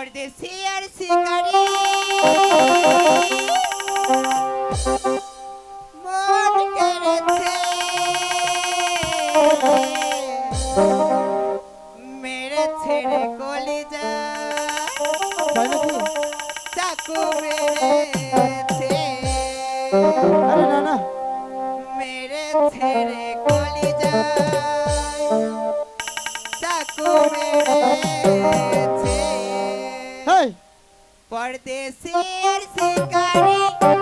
পরদেশি আর শিকারি মন কেড়েছে মেরে ছেড়ে তাই নাকি চাকু মেরেছে আরে না না মেরে ছেড়ে কলিজা চাকু মেরেছে পরদেশি আর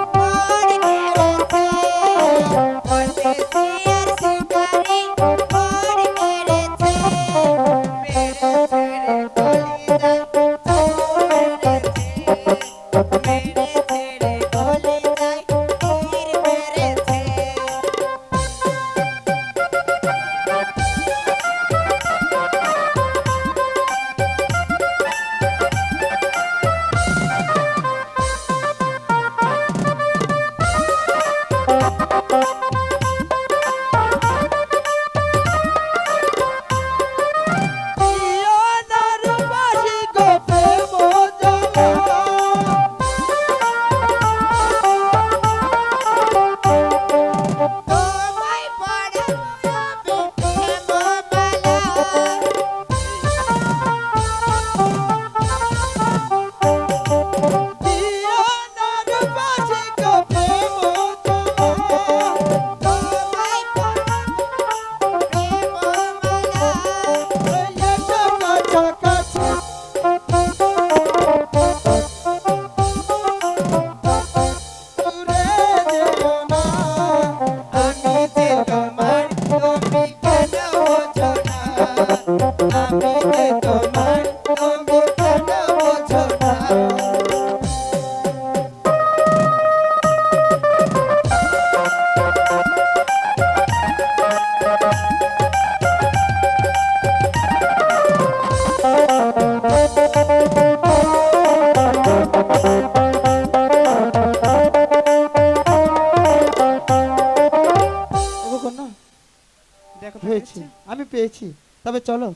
হয়েছে? আমি পেয়েছি। তবে চলো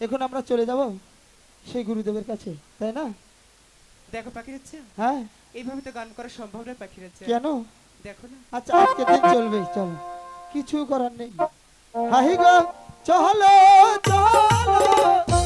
এখন আমরা চলে যাব সেই গুরুদেবের কাছে তাই না? দেখো পাখি হচ্ছে? হ্যাঁ। এইভাবে তো গান করা সম্ভব নয় পাখি হচ্ছে। কেন? দেখো না। আচ্ছা আজকে দিন চলবে চলো। কিছু করার নেই। হাহি গো চলো চলো